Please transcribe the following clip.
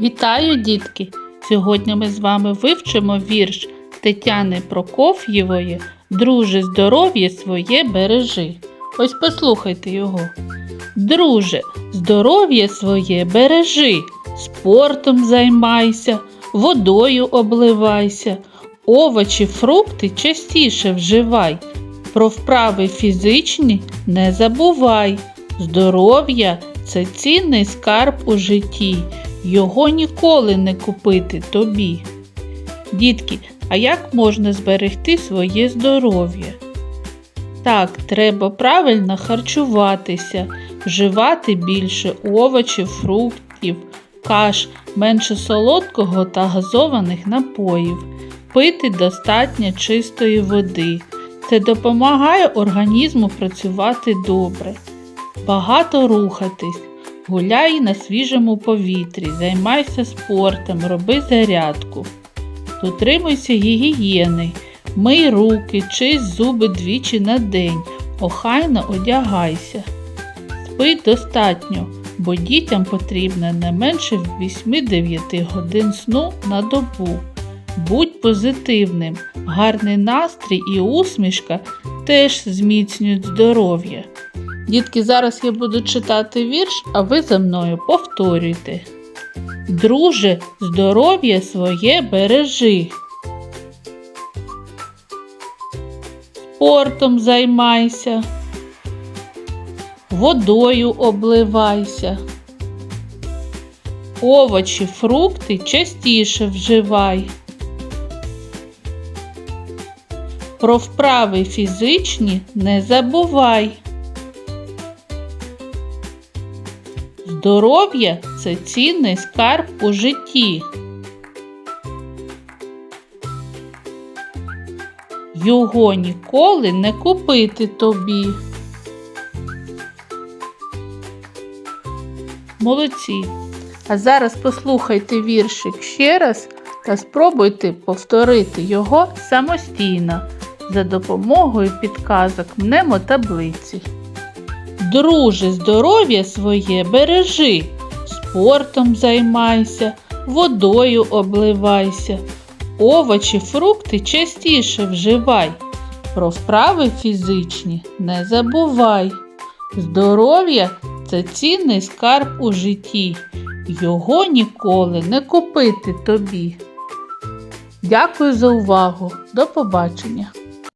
Вітаю, дітки! Сьогодні ми з вами вивчимо вірш Тетяни Прокоф'євої Друже, здоров'я своє бережи. Ось послухайте його. Друже, здоров'я своє бережи, спортом займайся, водою обливайся, овочі, фрукти частіше вживай. Про вправи фізичні не забувай. Здоров'я це цінний скарб у житті. Його ніколи не купити тобі. Дітки, а як можна зберегти своє здоров'я? Так, треба правильно харчуватися, вживати більше овочів, фруктів, каш, менше солодкого та газованих напоїв, пити достатньо чистої води. Це допомагає організму працювати добре. Багато рухатись, гуляй на свіжому повітрі, займайся спортом, роби зарядку. Дотримуйся гігієни, мий руки, чисть зуби двічі на день, охайно одягайся. Спи достатньо, бо дітям потрібно не менше 8-9 годин сну на добу. Будь позитивним, гарний настрій і усмішка теж зміцнюють здоров'я. Дітки, зараз я буду читати вірш, а ви за мною повторюйте. Друже, здоров'я своє бережи. Спортом займайся, водою обливайся. Овочі, фрукти частіше вживай. Про вправи фізичні не забувай. Здоров'я це цінний скарб у житті. Його ніколи не купити тобі. Молодці. А зараз послухайте віршик ще раз та спробуйте повторити його самостійно за допомогою підказок мнемотаблиці. Друже, здоров'я своє бережи, спортом займайся, водою обливайся, овочі, фрукти частіше вживай. Про вправи фізичні не забувай. Здоров'я це цінний скарб у житті. Його ніколи не купити тобі. Дякую за увагу. До побачення!